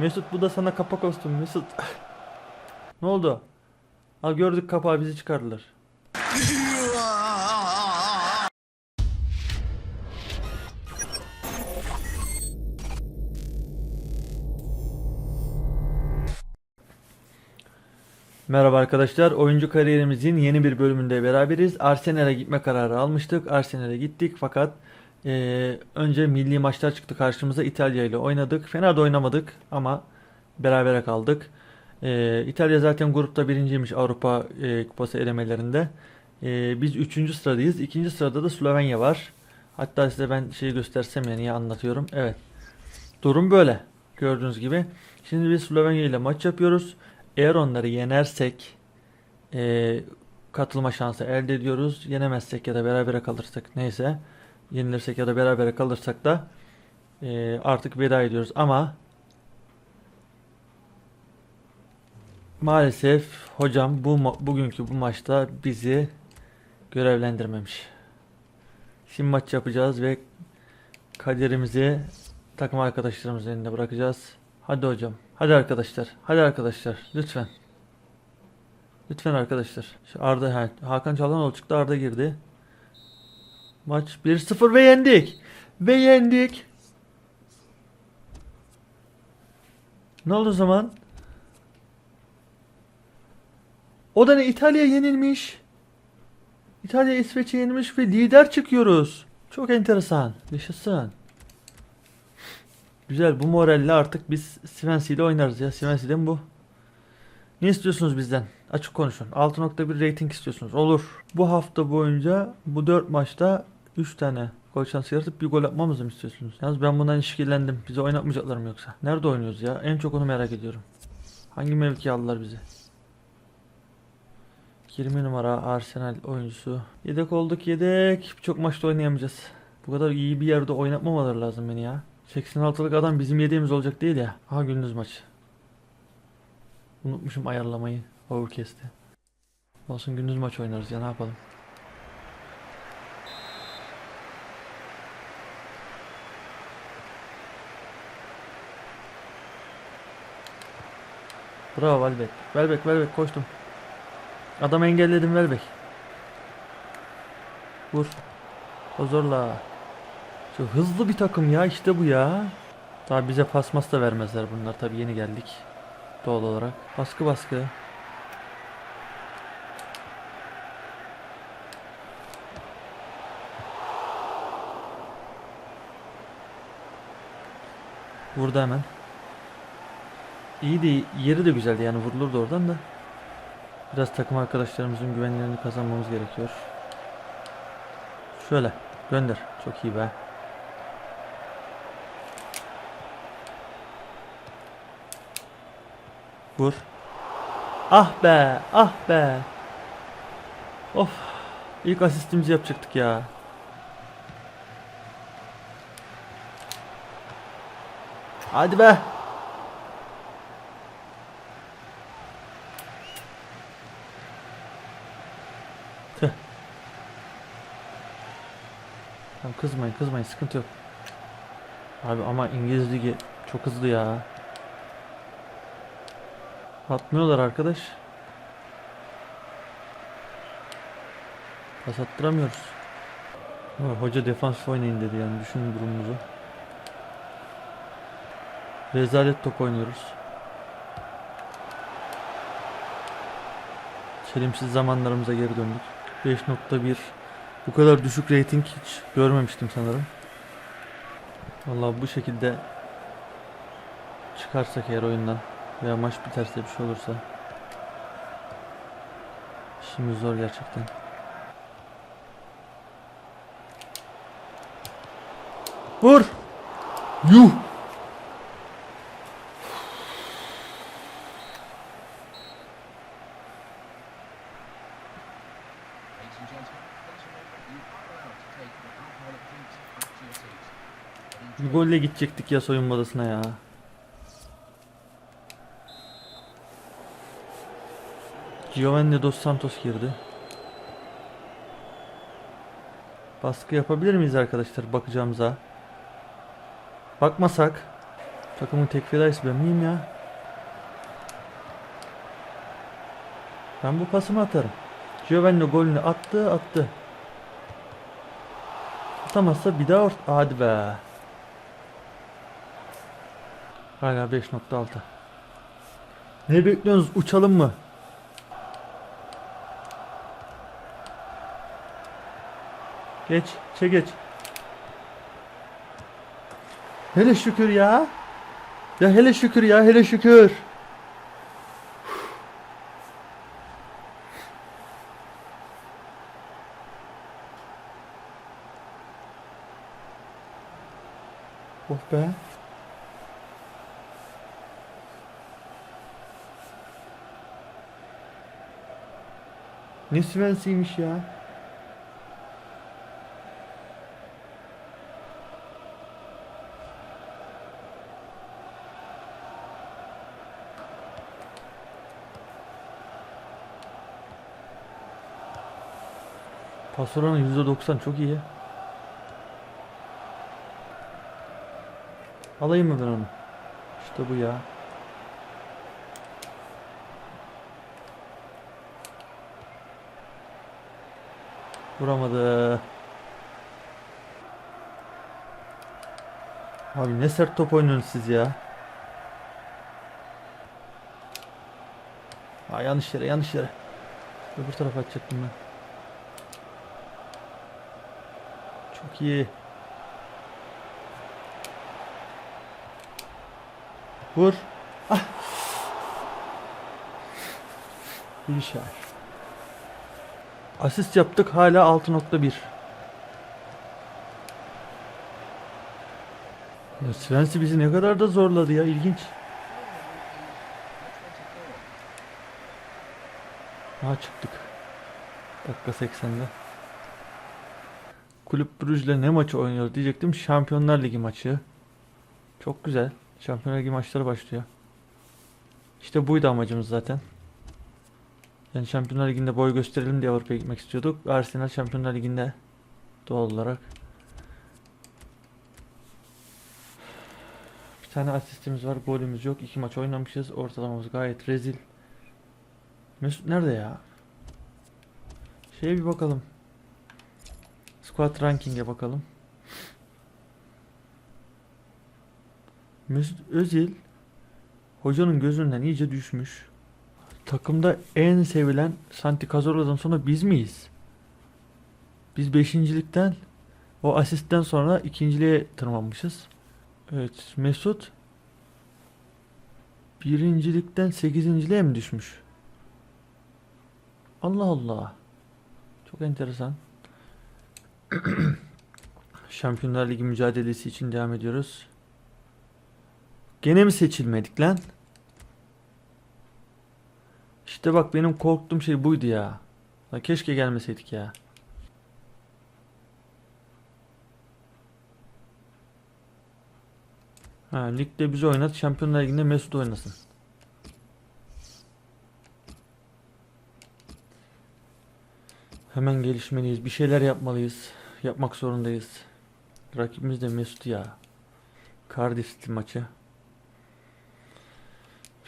Mesut bu da sana kapak olsun Mesut. ne oldu? Al gördük kapağı bizi çıkardılar. Merhaba arkadaşlar. Oyuncu kariyerimizin yeni bir bölümünde beraberiz. Arsenal'e gitme kararı almıştık. Arsenal'e gittik fakat eee, önce milli maçlar çıktı karşımıza. İtalya ile oynadık. Fena da oynamadık ama berabere kaldık. Eee, İtalya zaten grupta birinciymiş Avrupa eee, Kupası elemelerinde. Eee, biz üçüncü sıradayız. İkinci sırada da Slovenya var. Hatta size ben şeyi göstersem yani niye anlatıyorum. Evet. Durum böyle. Gördüğünüz gibi. Şimdi biz Slovenya ile maç yapıyoruz. Eğer onları yenersek eee, katılma şansı elde ediyoruz. Yenemezsek ya da berabere kalırsak neyse yenilirsek ya da berabere kalırsak da eee, artık veda ediyoruz. Ama maalesef hocam bu bugünkü bu maçta bizi görevlendirmemiş. Şimdi maç yapacağız ve kaderimizi takım arkadaşlarımızın elinde bırakacağız. Hadi hocam. Hadi arkadaşlar. Hadi arkadaşlar. Lütfen. Lütfen arkadaşlar. Şu Arda ha, Hakan Çalhanoğlu çıktı. Arda girdi. Maç 1-0 ve yendik. Ve yendik. Ne oldu o zaman? O da ne? İtalya yenilmiş. İtalya İsveç'e yenilmiş ve lider çıkıyoruz. Çok enteresan. Yaşasın. Güzel bu moralle artık biz Swansea ile oynarız ya. Swansea'den bu. Ne istiyorsunuz bizden? Açık konuşun. 6.1 rating istiyorsunuz. Olur. Bu hafta boyunca bu 4 maçta 3 tane gol şansı yaratıp bir gol atmamızı mı istiyorsunuz? Yalnız ben bundan işkillendim. Bizi oynatmayacaklar mı yoksa? Nerede oynuyoruz ya? En çok onu merak ediyorum. Hangi mevki aldılar bizi? 20 numara Arsenal oyuncusu. Yedek olduk yedek. Çok maçta oynayamayacağız. Bu kadar iyi bir yerde oynatmamaları lazım beni ya. 86'lık adam bizim yediğimiz olacak değil ya. Aha gündüz maçı. Unutmuşum ayarlamayı. Overcast'i. Olsun gündüz maç oynarız ya ne yapalım. Bravo Velbek. Velbek Velbek koştum. Adam engelledim Velbek. Vur. O zorla. Çok hızlı bir takım ya işte bu ya. Tabi bize pasmas da vermezler bunlar tabi yeni geldik. Doğal olarak. Baskı baskı. Vurdu hemen. İyi de yeri de güzeldi yani vurulurdu oradan da. Biraz takım arkadaşlarımızın güvenlerini kazanmamız gerekiyor. Şöyle gönder. Çok iyi be. Vur. Ah be, ah be. Of. İlk asistimizi yapacaktık ya. Hadi be. Tamam kızmayın kızmayın sıkıntı yok. Abi ama İngiliz ligi çok hızlı ya. Atmıyorlar arkadaş. Pas attıramıyoruz. Ha, Hoca defans oynayın dedi yani düşünün durumumuzu. Rezalet top oynuyoruz. Çelimsiz zamanlarımıza geri döndük. 5.1 Bu kadar düşük rating hiç görmemiştim sanırım. Vallahi bu şekilde çıkarsak eğer oyundan veya maç biterse bir şey olursa işimiz zor gerçekten. Vur! Yuh! Bir golle gidecektik ya soyunma odasına ya. Giovanni Dos Santos girdi. Baskı yapabilir miyiz arkadaşlar bakacağımıza? Bakmasak. Takımın tek fedaysı ben miyim ya? Ben bu pasımı atarım. Giovanni golünü attı attı. Atamazsa bir daha ort... Hadi be. Hala 5.6. Ne bekliyorsunuz? Uçalım mı? Geç. Çek geç. Hele şükür ya. Ya hele şükür ya hele şükür. Oh be. Ne Svensi'ymiş ya. Pas oranı %90 çok iyi. Alayım mı ben onu? İşte bu ya. Vuramadı. Abi ne sert top oynuyorsunuz siz ya. Aa, yanlış yere yanlış yere. Öbür tarafa atacaktım ben. Çok iyi. Vur. Ah. Bilişer. Asist yaptık hala 6.1. Ya Svensi bizi ne kadar da zorladı ya ilginç. Ha çıktık. Dakika 80'de. Kulüp Brugge'le ne maçı oynuyoruz diyecektim. Şampiyonlar Ligi maçı. Çok güzel. Şampiyonlar Ligi maçları başlıyor. İşte buydu amacımız zaten. Yani Şampiyonlar Ligi'nde boy gösterelim diye Avrupa'ya gitmek istiyorduk. Arsenal Şampiyonlar Ligi'nde doğal olarak. Bir tane asistimiz var, golümüz yok. İki maç oynamışız. Ortalamamız gayet rezil. Mesut nerede ya? Şeye bir bakalım. Squad ranking'e bakalım. Mesut Özil hocanın gözünden iyice düşmüş. Takımda en sevilen Santi Cazorla'dan sonra biz miyiz? Biz beşincilikten o asistten sonra ikinciliğe tırmanmışız. Evet Mesut birincilikten sekizinciliğe mi düşmüş? Allah Allah. Çok enteresan. Şampiyonlar Ligi mücadelesi için devam ediyoruz. Gene mi seçilmedik lan? İşte bak benim korktuğum şey buydu ya. La keşke gelmeseydik ya. Ha, ligde bizi oynat, Şampiyonlar Ligi'nde Mesut oynasın. Hemen gelişmeliyiz. Bir şeyler yapmalıyız. Yapmak zorundayız. Rakibimiz de Mesut ya. Cardiff maçı.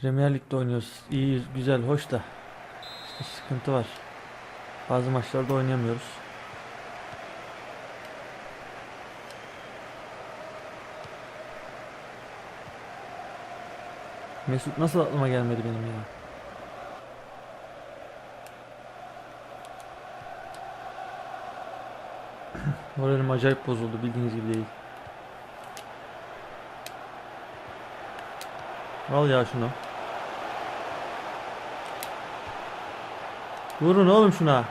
Premier Lig'de oynuyoruz. İyi, güzel, hoş da. İşte sıkıntı var. Bazı maçlarda oynayamıyoruz. Mesut nasıl aklıma gelmedi benim ya? Moralim acayip bozuldu bildiğiniz gibi değil. Al ya şunu. Vurun oğlum şuna.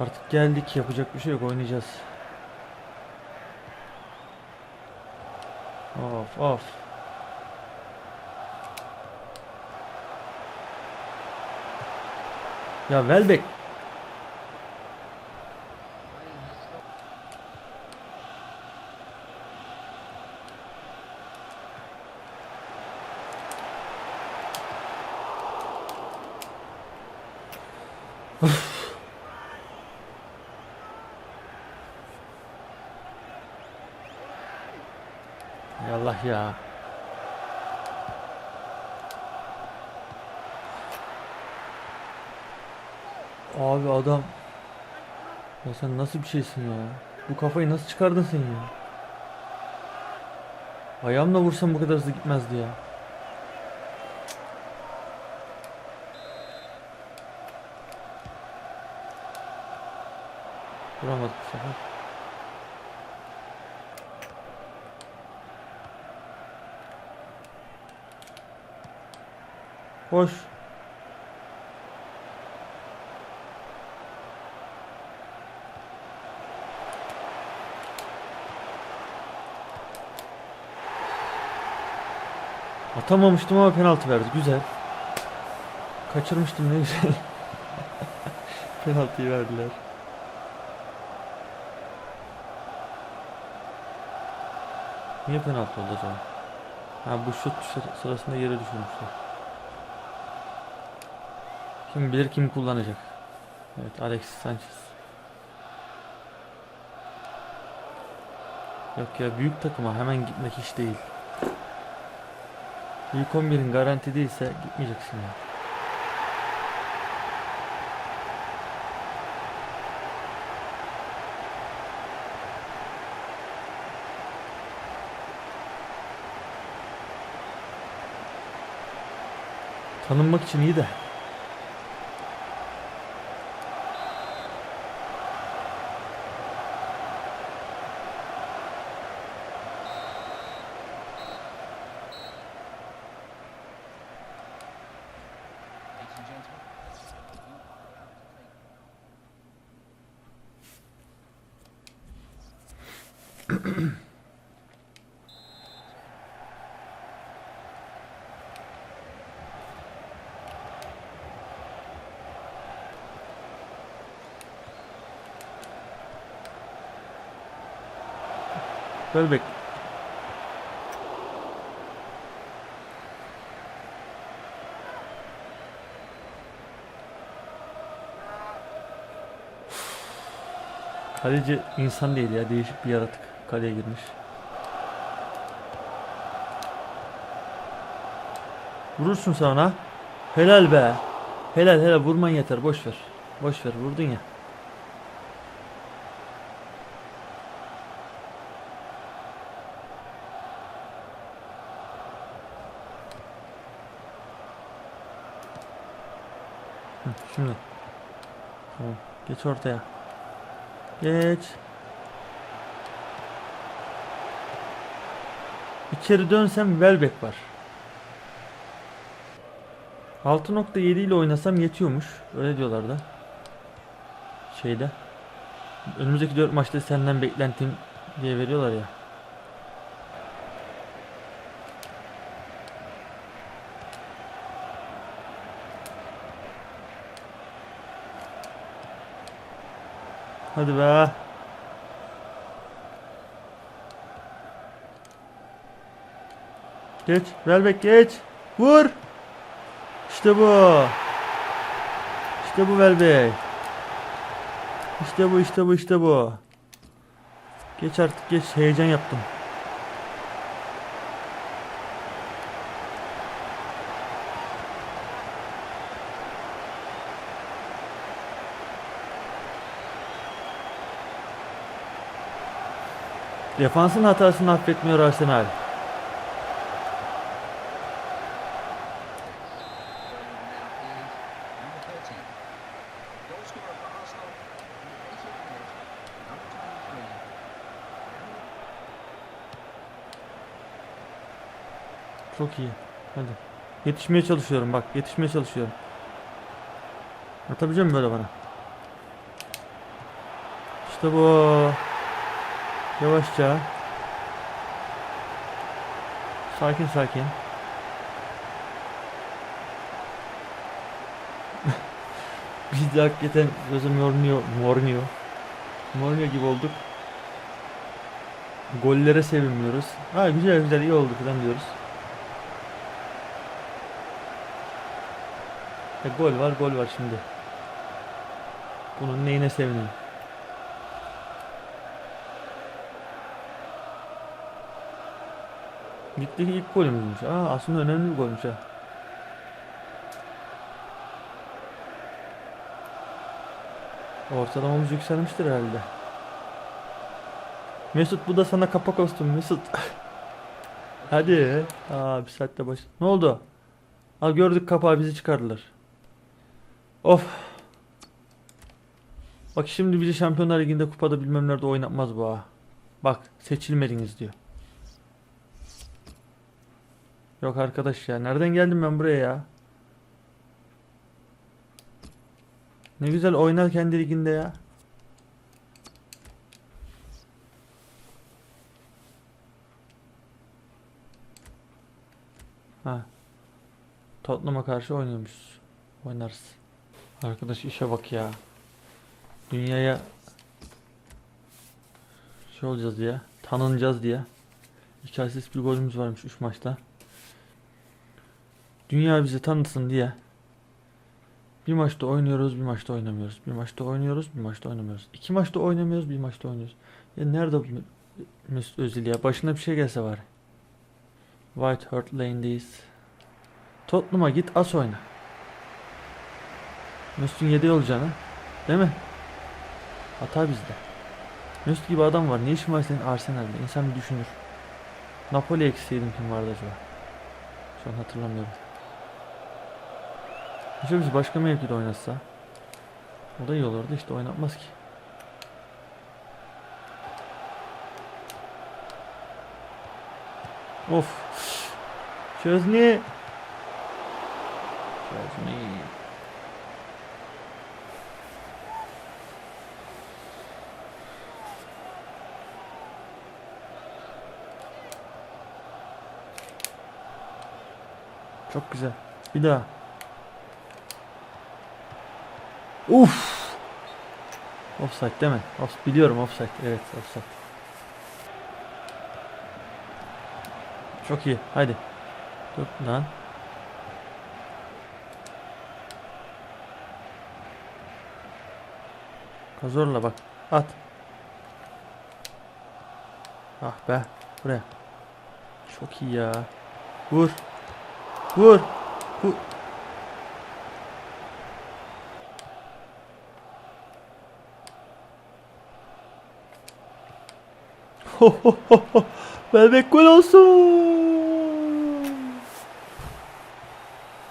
Artık geldik yapacak bir şey yok oynayacağız. Of of. Ya Welbeck Allah ya. Abi adam ya sen nasıl bir şeysin ya? Bu kafayı nasıl çıkardın sen ya? Ayağımla vursam bu kadar hızlı gitmezdi ya. Vuramadık bu sefer. Hoş. Atamamıştım ama penaltı verdi. Güzel. Kaçırmıştım ne güzel. Penaltıyı verdiler. Niye penaltı oldu acaba? Ha bu şut sıra- sırasında yere düşürmüşler. Kim bilir kim kullanacak. Evet Alexis Sanchez. Yok ya büyük takıma hemen gitmek iş değil. İlk 11'in garanti değilse gitmeyeceksin ya. Tanınmak için iyi de. Welbeck. Kaleci insan değil ya değişik bir yaratık kaleye girmiş. Vurursun sen ona. Helal be. Helal helal vurman yeter boş ver. Boş ver vurdun ya. Şimdi. Tamam. Geç ortaya. Geç. İçeri dönsem Welbeck var. 6.7 ile oynasam yetiyormuş. Öyle diyorlar da. Şeyde. Önümüzdeki 4 maçta senden beklentim diye veriyorlar ya. Hadi be. Geç. Welbeck geç. Vur. İşte bu. İşte bu Welbeck. İşte bu işte bu işte bu. Geç artık geç. Heyecan yaptım. Defansın hatasını affetmiyor Arsenal. Çok iyi. Hadi. Yetişmeye çalışıyorum bak. Yetişmeye çalışıyorum. Atabilecek misin böyle bana? İşte bu. Yavaşça. Sakin sakin. Biz de hakikaten gözüm yormuyor, mornuyor. Mornuyor gibi olduk. Gollere sevinmiyoruz. Ha güzel güzel iyi oldu falan diyoruz. E, gol var gol var şimdi. Bunun neyine sevineyim? Ligdeki ilk golümüzmüş. Aa aslında önemli bir golmüş ha. Ortalamamız yükselmiştir herhalde. Mesut bu da sana kapak olsun Mesut. Hadi. Aa bir saatte baş. Ne oldu? Al gördük kapağı bizi çıkardılar. Of. Bak şimdi bizi Şampiyonlar Ligi'nde kupada bilmem nerede oynatmaz bu ha. Bak seçilmediniz diyor. Yok arkadaş ya nereden geldim ben buraya ya? Ne güzel oynar kendi liginde ya. Ha. Tottenham'a karşı oynuyormuşuz. Oynarız. Arkadaş işe bak ya. Dünyaya şey olacağız diye. Tanınacağız diye. Asist bir golümüz varmış 3 maçta. Dünya bizi tanısın diye. Bir maçta oynuyoruz, bir maçta oynamıyoruz. Bir maçta oynuyoruz, bir maçta oynamıyoruz. İki maçta oynamıyoruz, bir maçta oynuyoruz. Ya nerede bu Mesut Özil ya? Başına bir şey gelse var. White Hart Lane'deyiz. Tottenham'a git as oyna. Mesut'un yedeği olacağını. Değil mi? Hata bizde. Mesut gibi adam var. Ne işin var senin Arsenal'de? İnsan bir düşünür. Napoli eksiydim kim vardı acaba? Şu an hatırlamıyorum. İşte biz başka mevkide oynatsa. O da iyi olurdu işte oynatmaz ki. Of. Çözni. Çözni. Çok güzel. Bir daha. Uf. Offside değil mi? Off, biliyorum offside. Evet offside. Çok iyi. Haydi. Dur lan. Kazorla bak. At. Ah be. Buraya. Çok iyi ya. Vur. Vur. Vur. Vermek gol olsun.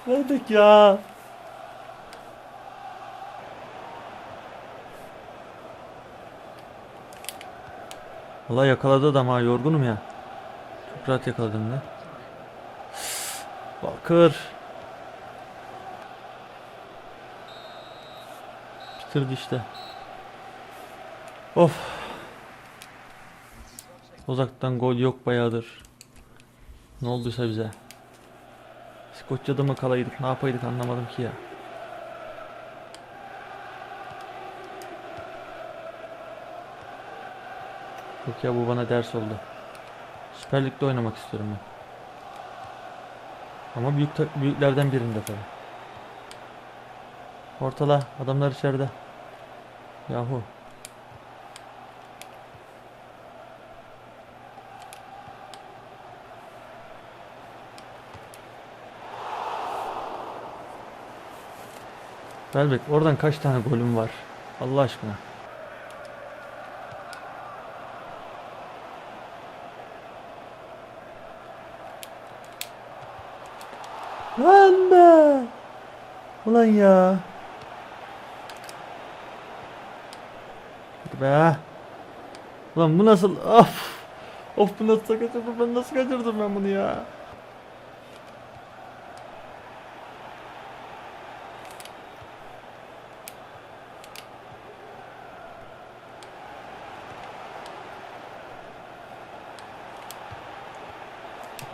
Verdik ya. Valla yakaladı adam ha yorgunum ya. Çok rahat yakaladım da. Bakır. Bitirdi işte. Of. Uzaktan gol yok bayağıdır. Ne olduysa bize. İskoçya'da mı kalaydık ne yapaydık anlamadım ki ya. Yok ya bu bana ders oldu. Süper Lig'de oynamak istiyorum ben. Ama büyük büyüklerden birinde tabii. Ortala adamlar içeride. Yahu. Velbek oradan kaç tane golüm var? Allah aşkına. Lan be. Ulan ya. Be. Ulan bu nasıl? Of. Of bu nasıl kaçırdım ben nasıl kaçırdım ben bunu ya?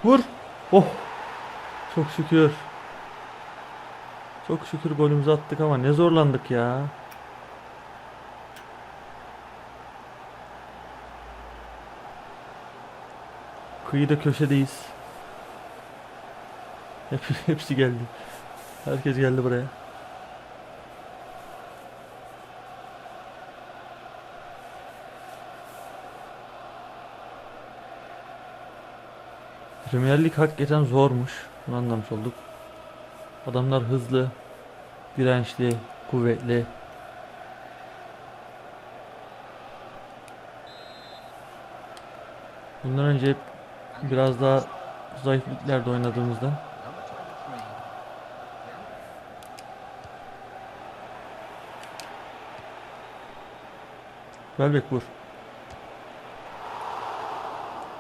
Vur. Oh. Çok şükür. Çok şükür golümüzü attık ama ne zorlandık ya. Kıyıda köşedeyiz. Hep, hepsi geldi. Herkes geldi buraya. Premier Lig hakikaten zormuş. Bunu anlamış olduk. Adamlar hızlı, dirençli, kuvvetli. Bundan önce biraz daha zayıf liglerde oynadığımızdan Number 23. Welbeck vur.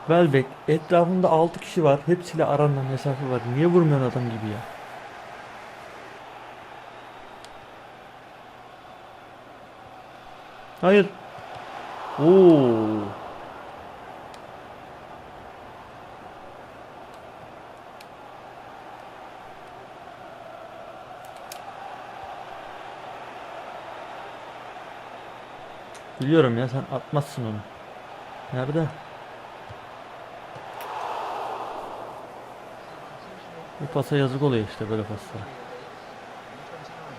Welbeck etrafında 6 kişi var. Hepsiyle aranda mesafe var. Niye vurmuyorsun adam gibi ya? Hayır. Oo. Biliyorum ya sen atmazsın onu. Nerede? Bu pasa yazık oluyor işte böyle paslara. Number 29.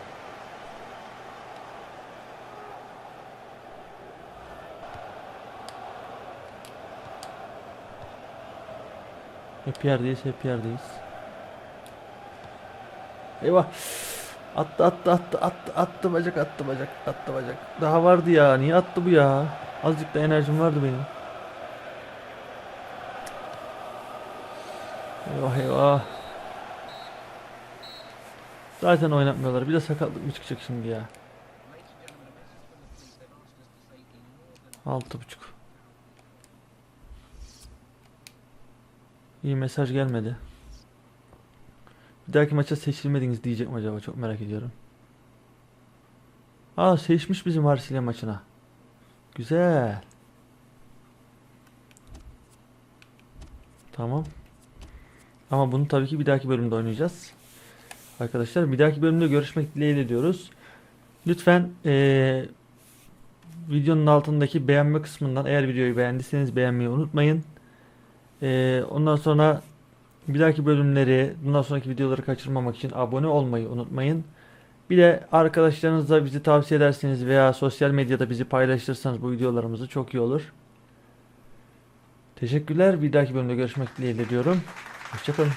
Hep yerdeyiz, hep yerdeyiz. Eyvah. Attı, attı, attı, attı, attı bacak, attı bacak, attı bacak. Daha vardı ya. Niye attı bu ya? Azıcık da enerjim vardı benim. Eyvah eyvah. Zaten oynatmıyorlar. Bir de sakatlık mı çıkacak şimdi ya? Altı buçuk. İyi mesaj gelmedi. Bir dahaki maça seçilmediniz diyecek mi acaba? Çok merak ediyorum. Aa seçmiş bizim Marsilya maçına. Güzel. Tamam. Ama bunu tabii ki bir dahaki bölümde oynayacağız. Arkadaşlar bir dahaki bölümde görüşmek dileğiyle diyoruz. Lütfen eee, videonun altındaki beğenme kısmından eğer videoyu beğendiyseniz beğenmeyi unutmayın. Ee, ondan sonra bir dahaki bölümleri, bundan sonraki videoları kaçırmamak için abone olmayı unutmayın. Bir de arkadaşlarınızla bizi tavsiye ederseniz veya sosyal medyada bizi paylaşırsanız bu videolarımızı çok iyi olur. Teşekkürler. Bir dahaki bölümde görüşmek dileğiyle diyorum. Hoşçakalın.